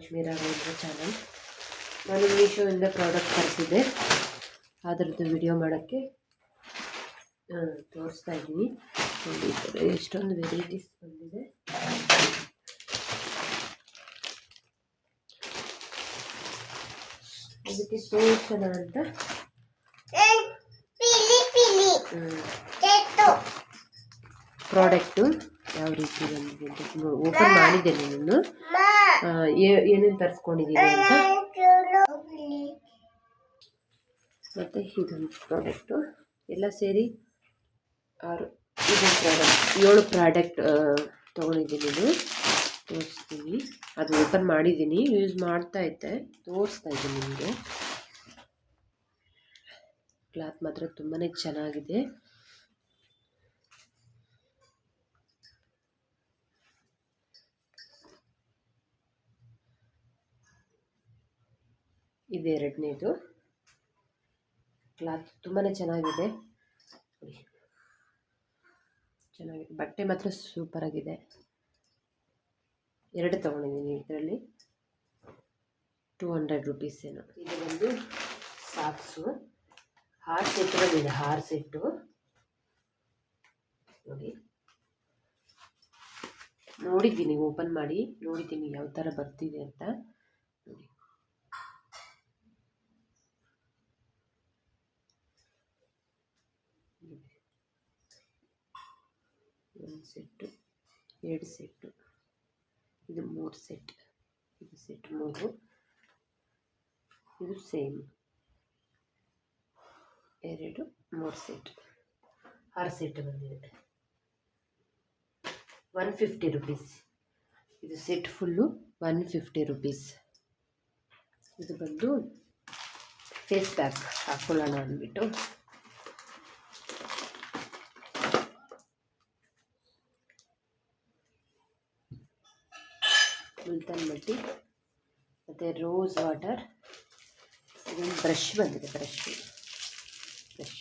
Lakshmi Raghavendra channel ನಾನು ಮೀಶೋಯಿಂದ product ತರಿಸಿದ್ದೆ. ಅದರದ್ದು ವಿಡಿಯೋ ಮಾಡೋಕ್ಕೆ ತೋರಿಸ್ತಾ ಇದ್ದೀನಿ. ನೋಡಿ ಎಷ್ಟೊಂದು ವೆರೈಟೀಸ್ ಬಂದಿದೆ. ಅದಕ್ಕೆ ಸೋಚನ ಅಂತ. ಪ್ರಾಡಕ್ಟು ಯಾವ ರೀತಿ ಬಂದಿದೆ ಅಂತ ಓಪನ್ ಮಾಡಿದ್ದೇನೆ ನಾನು. ಏನೇನು ತರಿಸ್ಕೊಂಡಿದ್ದೀನಿ ಅಂತ? ಮತ್ತು ಇದೊಂದು ಪ್ರಾಡಕ್ಟು ಎಲ್ಲ ಸೇರಿ ಆರು, ಇದೊಂದು ಪ್ರಾಡಕ್ಟ್ ಏಳು ಪ್ರಾಡಕ್ಟ್ ತೊಗೊಂಡಿದ್ದೀನಿ ಇದು ತೋರಿಸ್ತೀನಿ. ಅದು ಓಪನ್ ಮಾಡಿದ್ದೀನಿ. ಯೂಸ್ ಮಾಡ್ತಾ ಇದ್ದೆ. ತೋರಿಸ್ತಾ ಇದ್ದೀನಿ ನಿಮಗೆ. ಕ್ಲಾತ್ ಮಾತ್ರ ತುಂಬಾ ಚೆನ್ನಾಗಿದೆ. ಇದು ಎರಡನೇದು. ಕ್ಲಾತ್ ತುಂಬಾ ಚೆನ್ನಾಗಿದೆ. ಚೆನ್ನಾಗಿದೆ ಬಟ್ಟೆ ಮಾತ್ರ ಸೂಪರಾಗಿದೆ ಎರಡು ತೊಗೊಂಡಿದ್ದೀನಿ ಇದರಲ್ಲಿ. ಟೂ ಹಂಡ್ರೆಡ್ ರುಪೀಸ್ ಏನೋ. ಇದು ಒಂದು ಸಾಕ್ಸು ಹಾರ್ ಸೆಟ್ ಬಂದಿದೆ, ಹಾರ್ ಸೆಟ್ಟು ನೋಡಿ. ನೋಡಿದ್ದೀನಿ ಓಪನ್ ಮಾಡಿ ನೋಡಿದ್ದೀನಿ ಯಾವ ಥರ ಬರ್ತಿದೆ ಅಂತ. ನೋಡಿ. ಒಂದು ಸೆಟ್ಟು, ಎರಡು ಸೆಟ್ಟು, ಇದು ಮೂರು ಸೆಟ್, ಇದು ಸೆಟ್ ಮೂರು, ಇದು ಸೇಮ್, ಎರಡು, ಮೂರು ಸೆಟ್, ಆರು ಸೆಟ್ ಬಂದಿದೆ ಒನ್ ಫಿಫ್ಟಿ ರುಪೀಸ್, ಇದು set full one fifty rupees. ಇದು ಬಂದು ಫೇಸ್ ಪ್ಯಾಕ್ ಹಾಕ್ಕೊಳ್ಳೋಣ ಅಂದ್ಬಿಟ್ಟು. ಮುಲ್ತಾನ್ ಮಟ್ಟಿ ಮತ್ತು ರೋಸ್ ವಾಟರ್. ಇದೊಂದು ಬ್ರಷ್ ಬಂದಿದೆ, ಬ್ರಷ್. ಬ್ರಷ್.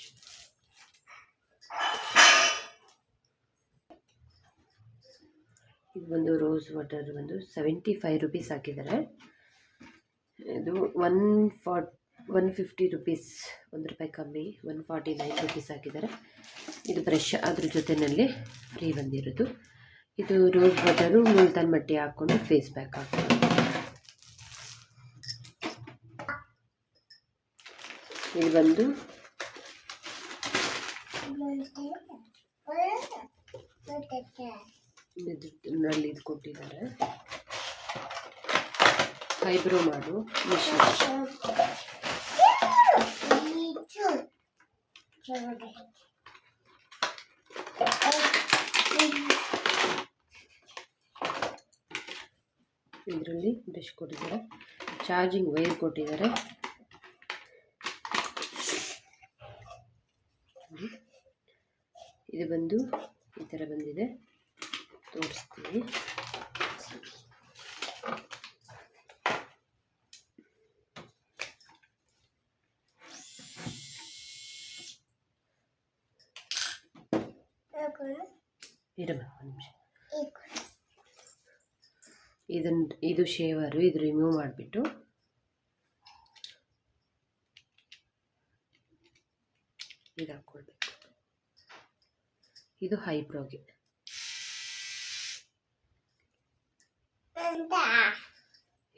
ಇದು ಬಂದು ರೋಸ್ ವಾಟರ್ ಬಂದು ಸೆವೆಂಟಿ ಫೈವ್ ರುಪೀಸ್ ಹಾಕಿದ್ದಾರೆ. ಇದು one forty one fifty rupees ಒಂದು ರೂಪಾಯಿ ಕಮ್ಮಿ ಒನ್ ಫಾರ್ಟಿ ನೈನ್ ರುಪೀಸ್ ಹಾಕಿದ್ದಾರೆ. ಇದು ಬ್ರಷ್, ಅದ್ರ ಜೊತೆಯಲ್ಲಿ ಫ್ರೀ ಬಂದಿರೋದು. ಇದು ರೋಸ್ ವಾಟರು ಮುಲ್ತಾನ್ ಮಟ್ಟಿ ಹಾಕ್ಕೊಂಡು ಫೇಸ್ ಪ್ಯಾಕ್ ಹಾಕ್ಕೊಂಡು ಇದು ಬಂದು ನಲ್ಲಿ ಇದು ಕೊಟ್ಟಿದ್ದಾರೆ. ಐಬ್ರೋ ಮಾಡು ಮಿಷಿನ್ ಇದರಲ್ಲಿ ಬ್ರಷ್ ಕೊಟ್ಟಿದ್ದಾರೆ. ಚಾರ್ಜಿಂಗ್ ವೈರ್ ಕೊಟ್ಟಿದ್ದಾರೆ. ಇದು ಬಂದು ಈ ಥರ ಬಂದಿದೆ. ತೋರಿಸ್ತೀನಿ. ಇರಬೇಕು ಒಂದು ನಿಮಿಷ. ಇದನ್ನ ಇದು ಶೇವರು ಇದು ರಿಮೂವ್ ಮಾಡಿಬಿಟ್ಟು ಇದು ಹಾಕ್ಕೊಳ್ಬೇಕು. ಇದು ಹೈಬ್ರೋಗೆ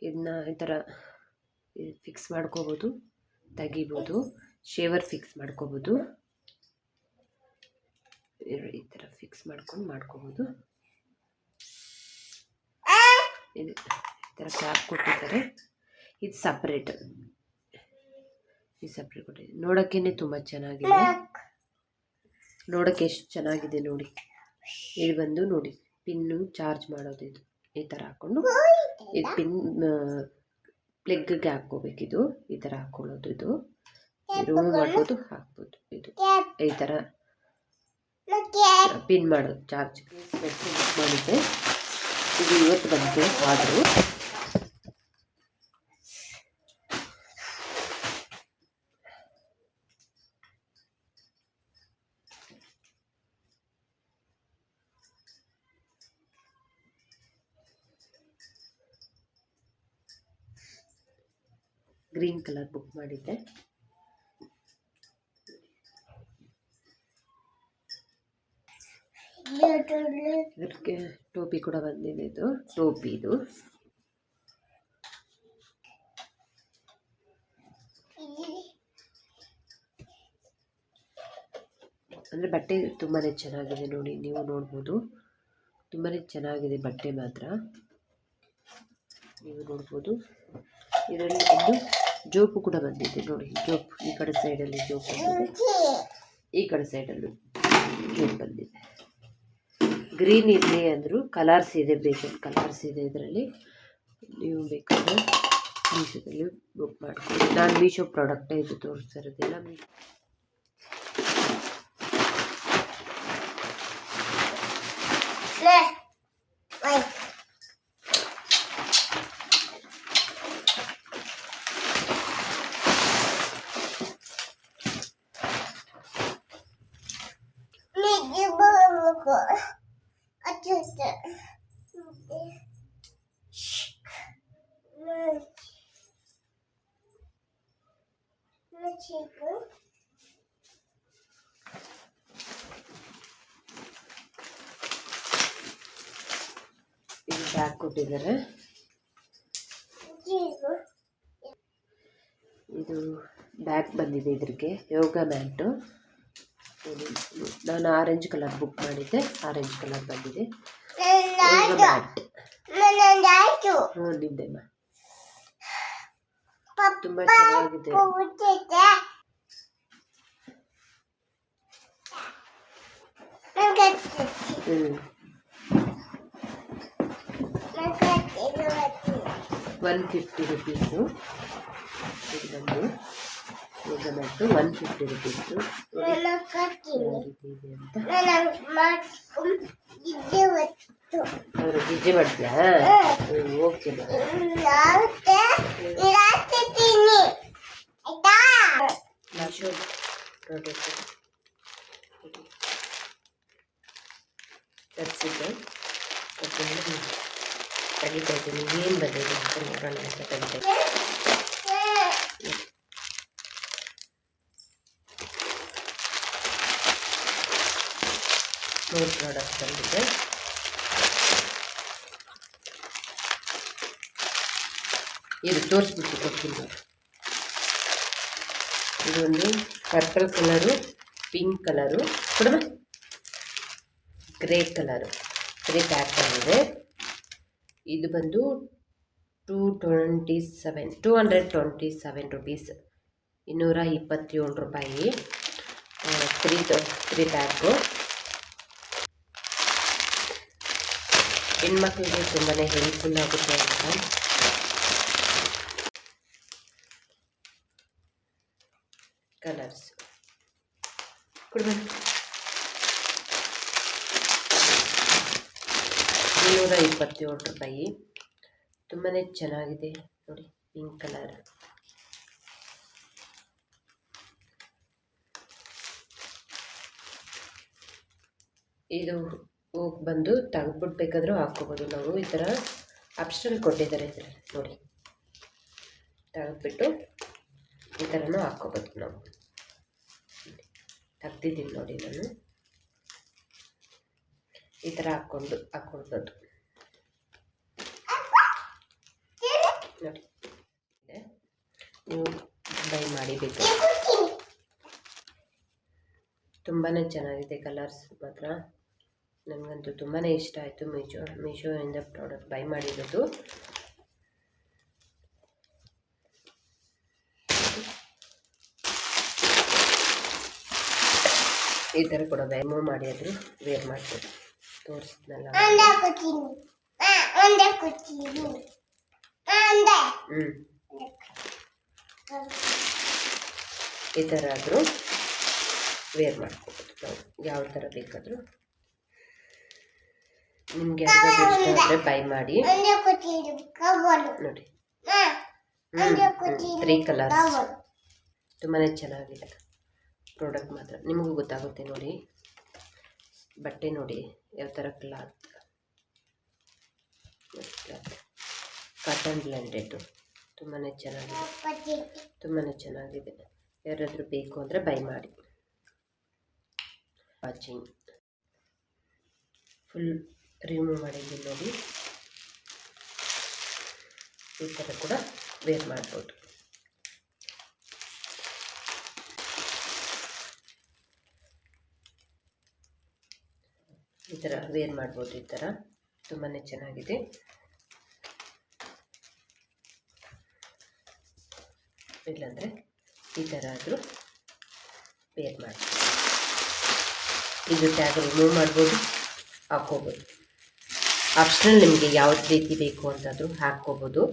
ಇದನ್ನ ಈ ಥರ ಫಿಕ್ಸ್ ಮಾಡ್ಕೋಬೋದು, ತೆಗಿಬೋದು ಶೇವರ್ ಫಿಕ್ಸ್ ಮಾಡ್ಕೋಬೋದು. ಈ ಥರ ಫಿಕ್ಸ್ ಮಾಡ್ಕೊಂಡು ಮಾಡ್ಕೋಬೋದು. ಇದು ಈ ಥರ ಕ್ಯಾಪ್ ಕೊಟ್ಟಿದ್ದಾರೆ. ಇದು ಸಪ್ರೇಟ್ ಇದು ಸಪ್ರೇಟ್ ಕೊಟ್ಟಿದೆ. ನೋಡೋಕ್ಕೇ ತುಂಬ ಚೆನ್ನಾಗಿದೆ. ನೋಡೋಕ್ಕೆ ಎಷ್ಟು ಚೆನ್ನಾಗಿದೆ ನೋಡಿ. ಇಲ್ಲಿ ಬಂದು ನೋಡಿ. ಪಿನ್ನು ಚಾರ್ಜ್ ಮಾಡೋದು ಇದು. ಈ ಥರ ಹಾಕ್ಕೊಂಡು ಇದು ಪಿನ್ ಪ್ಲೆಗ್ಗೆ ಹಾಕ್ಕೋಬೇಕಿದು ಈ ಥರ ಹಾಕ್ಕೊಳ್ಳೋದು ಇದು. ರೂಮ್ ಮಾಡ್ಬೋದು ಹಾಕ್ಬೋದು ಇದು. ಈ ಥರ ಪಿನ್ ಮಾಡೋದು ಚಾರ್ಜ್. ಮಾಡಿದ್ದೆ. ಇದು ಇವತ್ತು ಬಂತು ಆದರೂ. ಗ್ರೀನ್ ಕಲರ್ ಬುಕ್ ಮಾಡಿದ್ದೆ. ಇದಕ್ಕೆ ಟೋಪಿ ಕೂಡ ಬಂದಿದೆ ಇದು. ಟೋಪಿ ಇದು. ಅಂದರೆ ಬಟ್ಟೆ ತುಂಬಾ ಚೆನ್ನಾಗಿದೆ ನೋಡಿ, ನೀವು ನೋಡ್ಬೋದು. ತುಂಬಾ ಚೆನ್ನಾಗಿದೆ ಬಟ್ಟೆ ಮಾತ್ರ. ನೀವು ನೋಡ್ಬೋದು. ಇದರಲ್ಲಿ ಒಂದು ಜೋಪು ಕೂಡ ಬಂದಿದೆ ನೋಡಿ, ಜೋಪ್. ಈ ಕಡೆ ಸೈಡಲ್ಲಿ ಜೋಪ್ ಬಂದಿದೆ. ಈ ಕಡೆ ಸೈಡಲ್ಲೂ ಜೋಪ್ ಬಂದಿದೆ. ಗ್ರೀನ್ ಇರಲಿ ಅಂದರು ಕಲರ್ಸ್ ಇದೆ ಬೇಕಾದ ಕಲರ್ಸ್ ಇದೆ ಇದರಲ್ಲಿ. ನೀವು ಬೇಕಾದರೆ ಮೀಶೋದಲ್ಲಿ ಬುಕ್ ಮಾಡ್ಕೊಳ್ಳಿ. ನಾನು ಮೀಶೋ ಪ್ರಾಡಕ್ಟೇ ಇದು ತೋರಿಸ್ತಾ ಇರೋದಿಲ್ಲ ಕೊಟ್ಟಿದ್ದಾರೆ ಇದು ಬ್ಯಾಗ್ ಬಂದಿದೆ ಇದ್ರಿಗೆ ಯೋಗ ಮ್ಯಾಟು. ನಾನು ಆರೆಂಜ್ ಕಲರ್ ಬುಕ್ ಮಾಡಿದ್ದೆ ಆರೆಂಜ್ ಕಲರ್ ಬಂದಿದೆ. Yoga mat. ಹ್ಞೂ ನಿಂದೆಮ್ಮ ತುಂಬ ಚೆನ್ನಾಗಿದೆ ಹ್ಞೂ ಒನ್ ಫಿಫ್ಟಿ ರುಪೀಸು ಇದು ಬಂದು yoga mat one fifty rupees ಇದೆ ಅಂತ ಅವರು ಗಿಜ್ಜೆ ಮಾಡ್ತೀಯಾ ಹ್ಞೂ ಓಕೆ ಮೀಶೋ ಪ್ರಾಡಕ್ಟ್ ತರಿಸಿದ್ದೆ ಮತ್ತು ತೆಗಿತಾ ಇದ್ದೀನಿ ಏನು ಬಂದಿದೆ ಅಂತ ನೋಡೋಣ ಅಂತ ತೆಗಿತಾ ಇದ್ದೀನಿ. ಮೂರು ಪ್ರಾಡಕ್ಟ್ ಬಂದಿದೆ ಇದು ತೋರಿಸ್ಬಿಟ್ಟು ಕೊಡ್ತೀನಿ. ನೋಡಿ. ಇದೊಂದು ಪರ್ಪಲ್ ಕಲರು, ಪಿಂಕ್ ಕಲರು ಕೂಡ ಗ್ರೇ ಕಲರು. ಗ್ರೇ ಪ್ಯಾಕ್ ಇದೆ. ಇದು ಬಂದು two twenty seven, two hundred twenty seven rupees. ಇನ್ನೂರ ಇಪ್ಪತ್ತೇಳು ರೂಪಾಯಿ. ತ್ರೀ ತ್ರೀ ಪ್ಯಾಕು ಹೆಣ್ಮಕ್ಳಿಗೆ ತುಂಬಾ ಹೆಲ್ಪ್ಫುಲ್ ಆಗುತ್ತೆ ಅಂತ ಕಲರ್ಸ್ ಕೊಡ್ಬೇಕು ಇನ್ನೂರ ಇಪ್ಪತ್ತೇಳು ರೂಪಾಯಿ. ತುಂಬಾ ಚೆನ್ನಾಗಿದೆ. ನೋಡಿ ಪಿಂಕ್ ಕಲರ್ ಇದು ಹೋಗಿ ಬಂದು ತೆಗೆದ್ಬಿಟ್ಟು ಬೇಕಾದರೂ ಹಾಕ್ಕೋಬೋದು. ನಾವು ಈ ಥರ ಆಪ್ಷನ್ ಕೊಟ್ಟಿದ್ದಾರೆ ಇದರಲ್ಲಿ ನೋಡಿ, ತೆಗೆದ್ಬಿಟ್ಟು ಈ ಥರನೂ ಹಾಕ್ಕೋಬೋದು ನಾವು. ತೆಗ್ದಿದ್ದೀನಿ ನೋಡಿ ನಾನು. ಈ ಥರ ಹಾಕ್ಕೊಂಡು ಹಾಕ್ಕೊಳ್ಬೋದು ನೋಡಿ. ನೀವು ಬೈ ಮಾಡಿ ಬೇಕು. ತುಂಬಾ ಚೆನ್ನಾಗಿದೆ ಕಲರ್ಸ್ ಮಾತ್ರ. ನನಗಂತೂ ತುಂಬಾ ಇಷ್ಟ ಆಯಿತು ಮೀಶೋ, ಮೀಶೋಯಿಂದ ಪ್ರಾಡಕ್ಟ್ ಬೈ ಮಾಡಿರೋದು. ಈ ಥರ ಕೂಡ ವ್ಯಾಮೋ ಮಾಡಿ ಆದರೂ ವೇರ್ ಮಾಡ್ಬೋದು ತೋರಿಸ್ನಲ್ಲ ಹ್ಞೂ ಈ ಥರ ಆದರೂ ವೇರ್ ಮಾಡ್ಕೋಬೋದು. ನಾವು ಯಾವ ಥರ ಬೇಕಾದರೂ. ನಿಮಗೆ ಯಾವ್ದಾದ್ರು ಇಷ್ಟ ಆದರೆ ಬೈ ಮಾಡಿ. ನೋಡಿ. ತ್ರೀ ಕಲರ್ಸ್ ತುಂಬಾ ಚೆನ್ನಾಗಿದೆ. ಪ್ರಾಡಕ್ಟ್ ಮಾತ್ರ. ನಿಮಗೂ ಗೊತ್ತಾಗುತ್ತೆ ನೋಡಿ. ಬಟ್ಟೆ ನೋಡಿ. ಯಾವ ಥರ ಕ್ಲಾತ್? ಕಾಟನ್ ಬ್ಲ್ಯಾಂಡೆಡು ತುಂಬಾ ಚೆನ್ನಾಗಿದೆ. ತುಂಬಾ ಚೆನ್ನಾಗಿದೆ. ಯಾರಾದರೂ ಬೇಕು ಅಂದರೆ ಬೈ ಮಾಡಿ. ವಾಚಿಂಗ್ ಫುಲ್ ರಿಮೂವ್ ಮಾಡಿದ್ದೀನಿ ನೋಡಿ. ಈ ಥರ ಕೂಡ ವೇರ್ ಮಾಡ್ಬೋದು ಈ ಥರ ವೇರ್ ಮಾಡ್ಬೋದು ಈ ಥರ? ತುಂಬಾ ಚೆನ್ನಾಗಿದೆ. ಇಲ್ಲಾಂದರೆ ಈ ಥರ ಆದರೂ ವೇರ್ ಮಾಡ್ಬೋದು. ಇದು ಟ್ಯಾಗ್ ರಿಮೂವ್ ಮಾಡ್ಬೋದು, ಹಾಕ್ಕೋಬೋದು. ಆಪ್ಷನಲ್ ನಿಮಗೆ ಯಾವ ರೀತಿ ಬೇಕು ಅಂತಾದರೂ ಹಾಕ್ಕೋಬೋದು.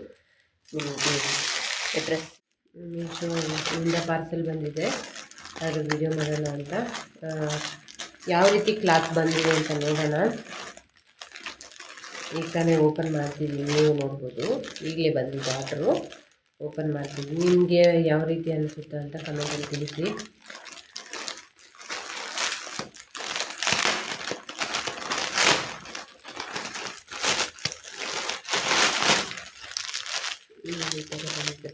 ನಿಮಗೆ ಅಡ್ರೆಸ್ ಇಂದ ಪಾರ್ಸೆಲ್ ಬಂದಿದೆ. ಅದು ವಿಡಿಯೋ ಮಾಡೋಣ ಅಂತ. ಯಾವ ರೀತಿ ಕ್ಲಾತ್ ಬಂದಿದೆ ಅಂತ ನೋಡೋಣ. ಈಗ ತಾನೇ ಓಪನ್ ಮಾಡ್ತಿದ್ದೀನಿ ನೀವು ನೋಡ್ಬೋದು. ಈಗಲೇ ಬಂದಿದೆ ಆರ್ಡ್ರು. ಓಪನ್ ಮಾಡ್ತೀವಿ. ನಿಮಗೆ ಯಾವ ರೀತಿ ಅನಿಸುತ್ತೆ ಅಂತ ಕಮೆಂಟಲ್ಲಿ ತಿಳಿಸಿ.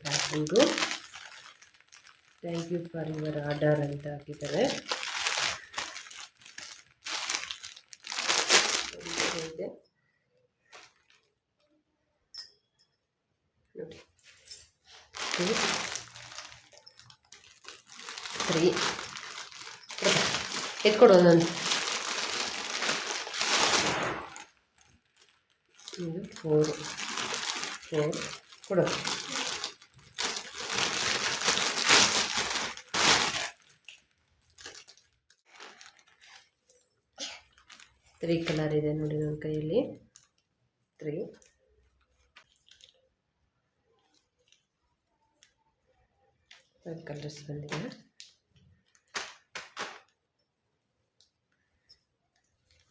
Packing thank you for your order ಅಂತ ಹಾಕಿದ್ದಾರೆ ಇದೆ ನೋಡಿ ಟೂ ತ್ರೀ ಎತ್ಕೊಡು ಒಂದೊಂದು ಇದು ಫೋರ್ ಫೋರ್ ಕೊಡು. ತ್ರೀ ಕಲರ್ ಇದೆ ನೋಡಿ ನನ್ನ ಕೈಯಲ್ಲಿ. ತ್ರೀ ಕಲರ್ಸ್ ಬಂದಿದೆ?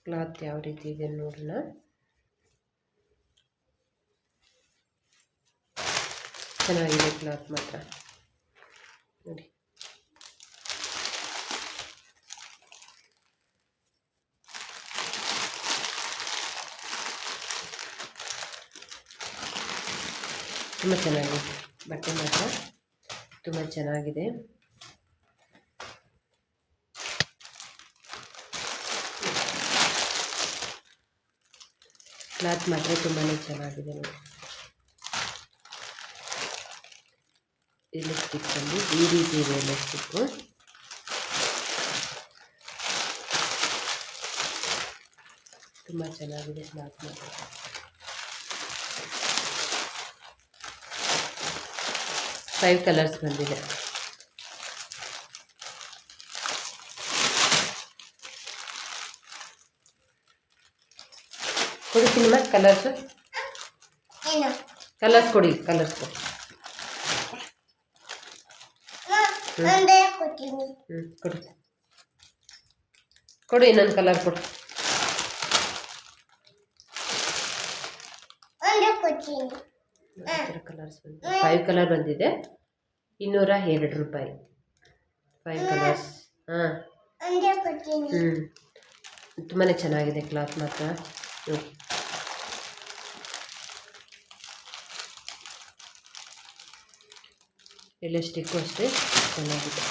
ಕ್ಲಾತ್ ಯಾವ ರೀತಿ ಇದೆ ನೋಡೋಣ. ಚೆನ್ನಾಗಿದೆ ಕ್ಲಾತ್ ಮಾತ್ರ. ನೋಡಿ. ತುಂಬ ಚೆನ್ನಾಗಿದೆ. ಬಟ್ಟೆ ಮಾತ್ರ. ತುಂಬ ಚೆನ್ನಾಗಿದೆ. ಕ್ಲಾತ್ ಮಾತ್ರ ತುಂಬಾ ಚೆನ್ನಾಗಿದೆ ನೋಡಿ. ಎಲೆಕ್ಟ್ರಿಕ್ ಬಂದು ಈ ರೀತಿ ಇದೆ ಎಲೆಕ್ಟ್ರಿಕ್ಕು ತುಂಬ ಚೆನ್ನಾಗಿದೆ ಕ್ಲಾತ್ ಮಾತ್ರ ಫೈವ್ ಕಲರ್ಸ್ ಬಂದಿದೆ. ಕೊಡಿ ಸಿನಿಮಾ ಕಲರ್ಸ್ ಕಲರ್ಸ್ ಕೊಡಿ ಕಲರ್ಸ್ ಕೊಡಿ. ಹ್ಞೂ ಕೊಡಿ. ಕೊಡಿ ಇನ್ನೊಂದು ಕಲರ್ ಕೊಡಿ. ಕಲರ್ಸ್ ಫೈವ್ ಕಲರ್ ಬಂದಿದೆ. ಇನ್ನೂರ ಎರಡು ರೂಪಾಯಿ. ಫೈವ್ ಕಲರ್ಸ್ ಹಾಂ. ಹ್ಞೂ ತುಂಬಾ ಚೆನ್ನಾಗಿದೆ ಕ್ಲಾತ್ ಮಾತ್ರ. ಎಲೆಸ್ಟಿಕ್ಕು ಅಷ್ಟೇ ಚೆನ್ನಾಗಿದೆ.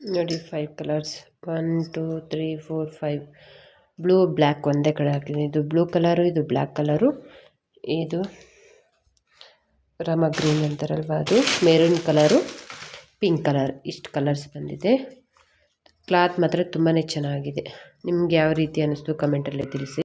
ನೋಡಿ five colours one two three four five blue black ಒಂದೇ ಕಡೆ ಹಾಕಿದ್ದೀನಿ ಇದು ಬ್ಲೂ ಕಲರು ಇದು ಬ್ಲ್ಯಾಕ್ ಕಲರು ಇದು ರಮ ಗ್ರೀನ್ ಅಂತಾರಲ್ವ ಅದು? ಮೆರೂನ್ ಕಲರು ಪಿಂಕ್ ಕಲರ್ ಇಷ್ಟು ಕಲರ್ಸ್ ಬಂದಿದೆ. ಕ್ಲಾತ್ ಮಾತ್ರ ತುಂಬಾ ಚೆನ್ನಾಗಿದೆ. ನಿಮ್ಗೆ ಯಾವ ರೀತಿ ಅನ್ನಿಸ್ತು ಕಮೆಂಟಲ್ಲಿ ತಿಳಿಸಿ.